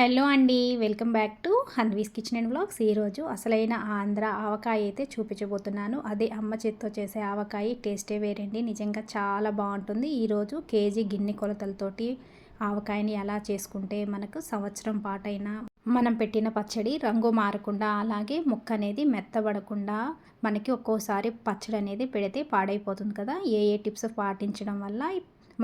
Hello అండి welcome back to Hanvi's kitchen and blogs ఈరోజు అసలైన ఆంధ్ర ఆవకాయ అయితే చూపించబోతున్నాను. అదే అమ్మ చేత్తో చేసే ఆవకాయ టేస్టే వేరండి. నిజంగా చాలా బాగుంటుంది. ఈరోజు కేజీ గిన్నె కొలతలతోటి ఆవకాయని ఎలా చేసుకుంటే మనకు సంవత్సరం పాటైనా మనం పెట్టిన పచ్చడి రంగు మారకుండా అలాగే ముక్క అనేది మెత్తబడకుండా మనకి ఒక్కోసారి పచ్చడి అనేది పెడితే పాడైపోతుంది కదా. ఏ ఏ టిప్స్ పాటించడం వల్ల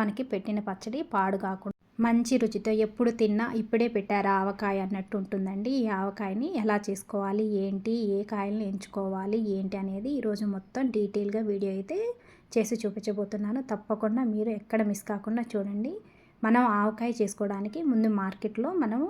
మనకి పెట్టిన పచ్చడి పాడు కాకుండా మంచి రుచితో ఎప్పుడు తిన్నా ఇప్పుడే పెట్టారు ఆవకాయ అన్నట్టు ఉంటుందండి. ఈ ఆవకాయని ఎలా చేసుకోవాలి? ఏంటి? ఏ కాయలను ఎంచుకోవాలి? ఏంటి అనేది ఈరోజు మొత్తం డీటెయిల్గా వీడియో అయితే చేసి చూపించబోతున్నాను. తప్పకుండా మీరు ఎక్కడ మిస్ కాకుండా చూడండి. మనం ఆవకాయ చేసుకోవడానికి ముందు మార్కెట్లో మనము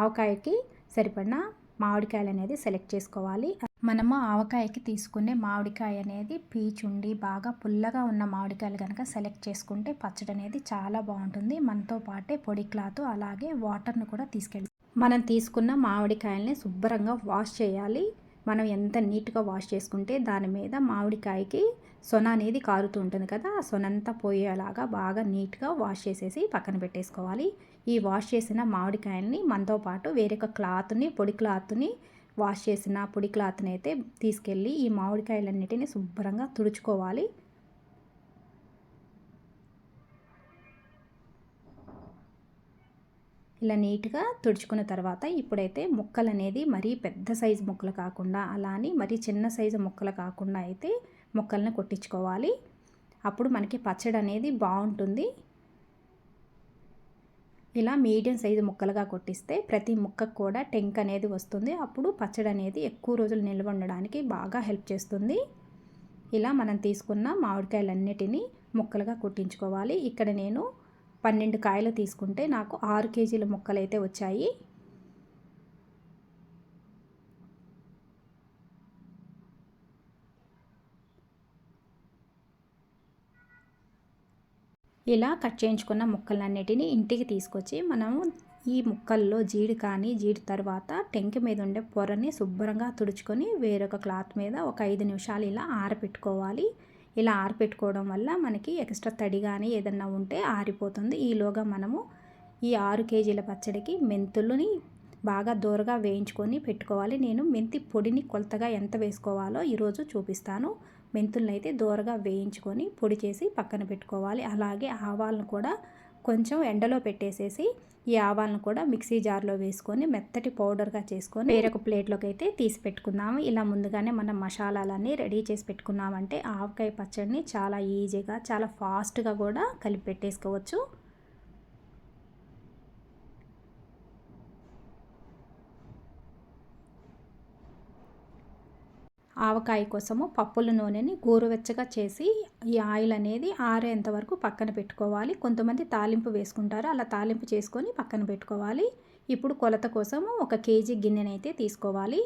ఆవకాయకి సరిపడిన మామిడికాయలు అనేది సెలెక్ట్ చేసుకోవాలి. మనము ఆవకాయకి తీసుకునే మామిడికాయ అనేది పీచుండి బాగా పుల్లగా ఉన్న మామిడికాయలు కనుక సెలెక్ట్ చేసుకుంటే పచ్చడి అనేది చాలా బాగుంటుంది. మనతో పాటే పొడి క్లాత్ అలాగే వాటర్ను కూడా తీసుకెళ్ళి మనం తీసుకున్న మామిడికాయల్ని శుభ్రంగా వాష్ చేయాలి. మనం ఎంత నీట్గా వాష్ చేసుకుంటే దాని మీద మామిడికాయకి సొన అనేది కారుతూ ఉంటుంది కదా ఆ సొనంతా పోయేలాగా బాగా నీట్గా వాష్ చేసేసి పక్కన పెట్టేసుకోవాలి. ఈ వాష్ చేసిన మామిడికాయల్ని మనతో పాటు వేరొక క్లాత్ని పొడి క్లాత్ని వాష్ చేసిన పొడి క్లాత్ని అయితే తీసుకెళ్ళి ఈ మామిడికాయలన్నిటిని శుభ్రంగా తుడుచుకోవాలి. ఇలా నీట్గా తుడుచుకున్న తర్వాత ఇప్పుడైతే ముక్కలు అనేది మరీ పెద్ద సైజు ముక్కలు కాకుండా అలా అని మరీ చిన్న సైజు ముక్కలు కాకుండా అయితే ముక్కల్ని కొట్టించుకోవాలి. అప్పుడు మనకి పచ్చడి అనేది బాగుంటుంది. ఇలా మీడియం సైజు ముక్కలుగా కొట్టిస్తే ప్రతి ముక్కకు కూడా టెంక్ అనేది వస్తుంది. అప్పుడు పచ్చడి అనేది ఎక్కువ రోజులు నిల్వ ఉండడానికి బాగా హెల్ప్ చేస్తుంది. ఇలా మనం తీసుకున్న మామిడికాయలన్నిటినీ ముక్కలుగా కొట్టించుకోవాలి. ఇక్కడ నేను పన్నెండు కాయలు తీసుకుంటే నాకు ఆరు కేజీల ముక్కలు అయితే వచ్చాయి. ఇలా కట్ చేయించుకున్న ముక్కలన్నిటిని ఇంటికి తీసుకొచ్చి మనము ఈ ముక్కల్లో జీడి కానీ జీడి తర్వాత టెంక మీద ఉండే పొరని శుభ్రంగా తుడుచుకొని వేరొక క్లాత్ మీద ఒక ఐదు నిమిషాలు ఇలా ఆరపెట్టుకోవాలి. ఇలా ఆరపెట్టుకోవడం వల్ల మనకి ఎక్స్ట్రా తడి కానీ ఏదన్నా ఉంటే ఆరిపోతుంది. ఈలోగా మనము ఈ ఆరు కేజీల పచ్చడికి మెంతులని బాగా దూరగా వేయించుకొని పెట్టుకోవాలి. నేను మెంతి పొడిని కొలతగా ఎంత వేసుకోవాలో ఈరోజు చూపిస్తాను. మెంతులను అయితే దూరగా వేయించుకొని పొడి చేసి పక్కన పెట్టుకోవాలి. అలాగే ఆవాలను కూడా కొంచెం ఎండలో పెట్టేసేసి ఈ ఆవాలను కూడా మిక్సీ జార్లో వేసుకొని మెత్తటి పౌడర్గా చేసుకొని వేరొక ప్లేట్లోకి అయితే తీసి పెట్టుకుందాము. ఇలా ముందుగానే మనం మసాలాలన్నీ రెడీ చేసి పెట్టుకున్నామంటే ఆవకాయ పచ్చడిని చాలా ఈజీగా చాలా ఫాస్ట్గా కూడా కలిపి పెట్టేసుకోవచ్చు. ఆవకాయ కోసము పప్పుల నూనెని గోరువెచ్చగా చేసి ఈ ఆయిల్ అనేది ఆరేంత వరకు పక్కన పెట్టుకోవాలి. కొంతమంది తాలింపు వేసుకుంటారు. అలా తాలింపు చేసుకొని పక్కన పెట్టుకోవాలి. ఇప్పుడు కొలత కోసము ఒక కేజీ గిన్నెనైతే తీసుకోవాలి.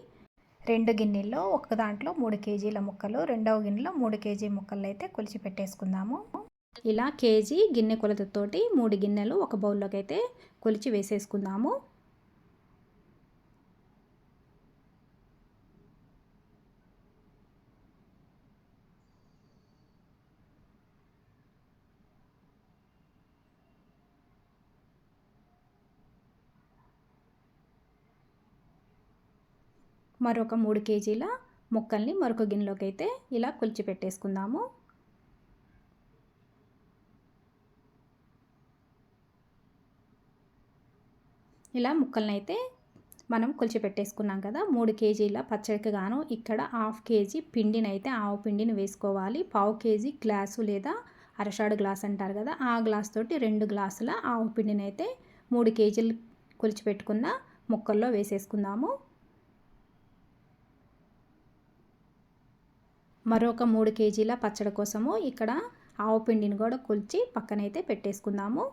రెండు గిన్నెల్లో ఒక దాంట్లో మూడు కేజీల ముక్కలు రెండవ గిన్నెలో మూడు కేజీ ముక్కలు అయితే కొలిచి పెట్టేసుకుందాము. ఇలా కేజీ గిన్నె కొలతతోటి మూడు గిన్నెలు ఒక బౌల్లోకి అయితే కొలిచి వేసేసుకుందాము. మరొక మూడు కేజీల ముక్కల్ని మరొక గిన్నెలోకి అయితే ఇలా కొలిచి పెట్టేసుకుందాము ఇలా ముక్కల్ని అయితే మనం కొలిచి పెట్టేసుకున్నాం కదా మూడు కేజీల పచ్చడికి గాను ఇక్కడ హాఫ్ కేజీ పిండిని అయితే ఆవు పిండిని వేసుకోవాలి. పావు కేజీ గ్లాసు లేదా అరషాడు గ్లాస్ అంటారు కదా ఆ గ్లాస్ తోటి రెండు గ్లాసుల ఆవు పిండిని అయితే మూడు కేజీలు కొలిచి పెట్టుకున్న ముక్కల్లో వేసేసుకుందాము. మరొక మూడు కేజీల పచ్చడి కోసము ఇక్కడ ఆవు పిండిని కూడా కొలిచి పక్కనైతే పెట్టేసుకుందాము.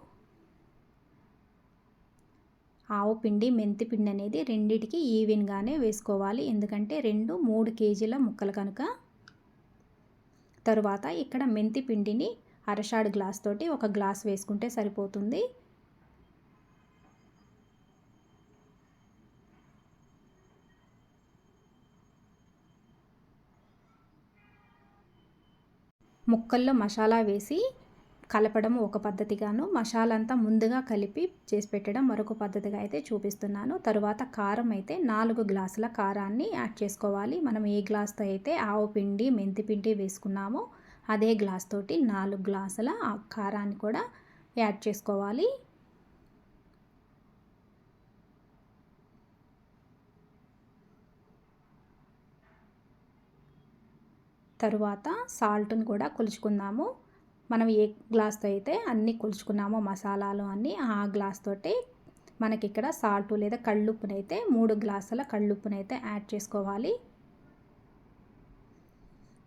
ఆవు పిండి మెంతి పిండి అనేది రెండిటికి ఈవెన్గానే వేసుకోవాలి. ఎందుకంటే రెండు మూడు కేజీల ముక్కలు కనుక. తరువాత ఇక్కడ మెంతి పిండిని అరషాడు గ్లాస్ తోటి ఒక గ్లాస్ వేసుకుంటే సరిపోతుంది. ముక్కల్లో మసాలా వేసి కలపడం ఒక పద్ధతిగాను మసాలా అంతా ముందుగా కలిపి చేసి పెట్టడం మరొక పద్ధతిగా అయితే చూపిస్తున్నాను. తరువాత కారం అయితే నాలుగు గ్లాసుల కారాన్ని యాడ్ చేసుకోవాలి. మనం ఏ గ్లాస్తో అయితే ఆవు పిండి మెంతి పిండి వేసుకున్నామో అదే గ్లాస్ తోటి నాలుగు గ్లాసుల కారాన్ని కూడా యాడ్ చేసుకోవాలి. తరువాత సాల్ట్ని కూడా కొలుచుకుందాము. మనం ఏ గ్లాస్తో అయితే అన్నీ కొలుచుకున్నామో మసాలాలు అన్నీ ఆ గ్లాస్ తోటి మనకి ఇక్కడ సాల్ట్ లేదా కళ్ళుప్పునైతే మూడు గ్లాసుల కళ్ళుప్పునైతే యాడ్ చేసుకోవాలి.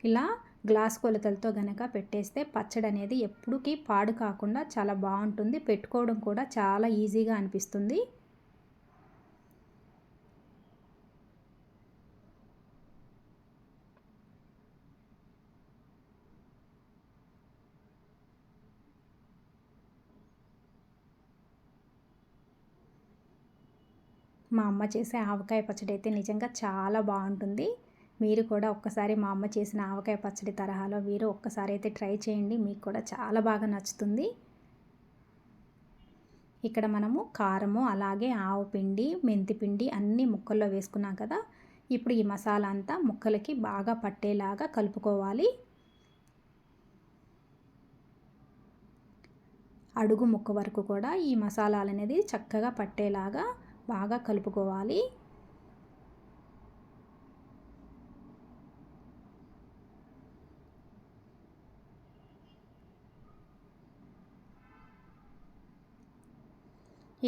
ఇలా గ్లాస్ కొలతలతో గనక పెట్టేస్తే పచ్చడి అనేది ఎప్పటికీ పాడు కాకుండా చాలా బాగుంటుంది. పెట్టుకోవడం కూడా చాలా ఈజీగా అనిపిస్తుంది. మా అమ్మ చేసే ఆవకాయ పచ్చడి అయితే నిజంగా చాలా బాగుంటుంది. మీరు కూడా ఒక్కసారి మా అమ్మ చేసిన ఆవకాయ పచ్చడి తరహాలో మీరు ఒక్కసారి అయితే ట్రై చేయండి. మీకు కూడా చాలా బాగా నచ్చుతుంది. ఇక్కడ మనము కారము అలాగే ఆవు పిండి మెంతి పిండి అన్నీ ముక్కల్లో వేసుకున్నాం కదా. ఇప్పుడు ఈ మసాలా అంతా ముక్కలకి బాగా పట్టేలాగా కలుపుకోవాలి. అడుగు ముక్క వరకు కూడా ఈ మసాలాలు అనేది చక్కగా పట్టేలాగా బాగా కలుపుకోవాలి.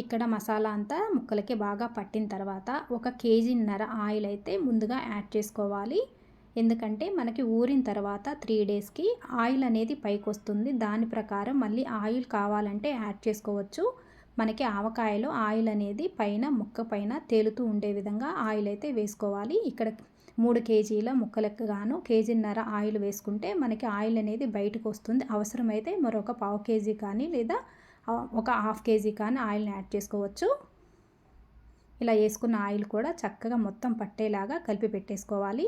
ఇక్కడ మసాలా అంతా ముక్కలకి బాగా పట్టిన తర్వాత ఒక కేజీన్నర ఆయిల్ అయితే ముందుగా యాడ్ చేసుకోవాలి. ఎందుకంటే మనకి ఊరిన తర్వాత త్రీ డేస్కి ఆయిల్ అనేది పైకి వస్తుంది దాని ప్రకారం మళ్ళీ ఆయిల్ కావాలంటే యాడ్ చేసుకోవచ్చు. మనకి ఆవకాయలో ఆయిల్ అనేది పైన ముక్క పైన తేలుతూ ఉండే విధంగా ఆయిల్ అయితే వేసుకోవాలి. ఇక్కడ మూడు కేజీల ముక్కలకు గాను కేజీన్నర ఆయిల్ వేసుకుంటే మనకి ఆయిల్ అనేది బయటకు వస్తుంది. అవసరమైతే మరొక పావు కేజీ కానీ లేదా ఒక హాఫ్ కేజీ కానీ ఆయిల్ని యాడ్ చేసుకోవచ్చు. ఇలా వేసుకున్న ఆయిల్ కూడా చక్కగా మొత్తం పట్టేలాగా కలిపి పెట్టేసుకోవాలి.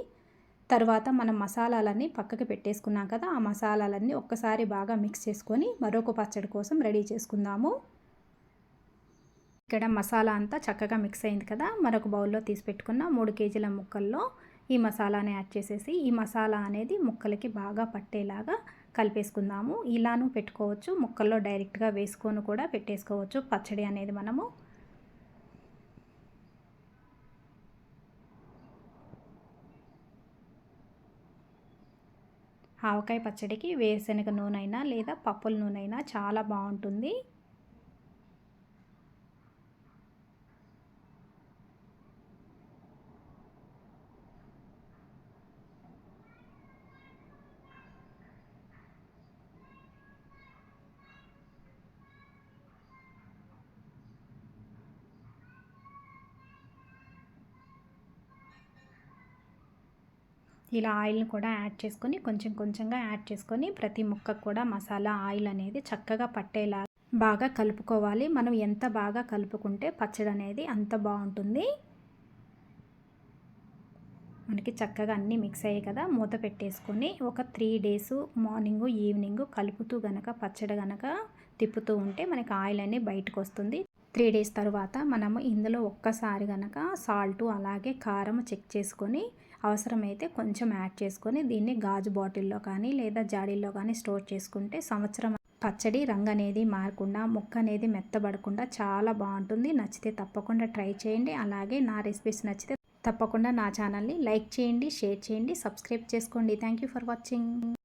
తర్వాత మనం మసాలాలన్నీ పక్కకి పెట్టేసుకున్నాం కదా ఆ మసాలాలన్నీ ఒక్కసారి బాగా మిక్స్ చేసుకొని మరొక పచ్చడి కోసం రెడీ చేసుకుందాము. ఇక్కడ మసాలా అంతా చక్కగా మిక్స్ అయింది కదా. మరొక బౌల్లో తీసి పెట్టుకున్న మూడు కేజీల ముక్కల్లో ఈ మసాలాని యాడ్ చేసేసి ఈ మసాలా అనేది ముక్కలకి బాగా పట్టేలాగా కలిపేసుకుందాము. ఇలాను పెట్టుకోవచ్చు. ముక్కల్లో డైరెక్ట్గా వేసుకొని కూడా పెట్టేసుకోవచ్చు. పచ్చడి అనేది మనము. ఆవకాయ పచ్చడికి వేరుశనగ నూనె అయినా లేదా పప్పుల నూనె అయినా చాలా బాగుంటుంది. ఇలా ఆయిల్ని కూడా యాడ్ చేసుకొని కొంచెం కొంచెంగా యాడ్ చేసుకొని ప్రతి ముక్కకు కూడా మసాలా ఆయిల్ అనేది చక్కగా పట్టేలా బాగా కలుపుకోవాలి. మనం ఎంత బాగా కలుపుకుంటే పచ్చడి అనేది అంత బాగుంటుంది. మనకి చక్కగా అన్నీ మిక్స్ అయ్యాయి కదా మూత పెట్టేసుకొని ఒక త్రీ డేస్ మార్నింగ్ ఈవినింగ్ కలుపుతూ గనక పచ్చడి గనక తిప్పుతూ ఉంటే మనకి ఆయిల్ అనేది బయటకు వస్తుంది. త్రీ డేస్ తర్వాత మనము ఇందులో ఒక్కసారి గనక సాల్ట్ అలాగే కారం చెక్ చేసుకొని అవసరమైతే కొంచెం యాడ్ చేసుకొని దీన్ని గాజు బాటిల్లో కానీ లేదా జాడీల్లో కానీ స్టోర్ చేసుకుంటే సంవత్సరం పచ్చడి రంగు అనేది మారకుండా ముక్క అనేది మెత్తబడకుండా చాలా బాగుంటుంది. నచ్చితే తప్పకుండా ట్రై చేయండి. అలాగే నా రెసిపీస్ నచ్చితే తప్పకుండా నా ఛానల్ని లైక్ చేయండి షేర్ చేయండి సబ్స్క్రైబ్ చేసుకోండి. Thank for watching.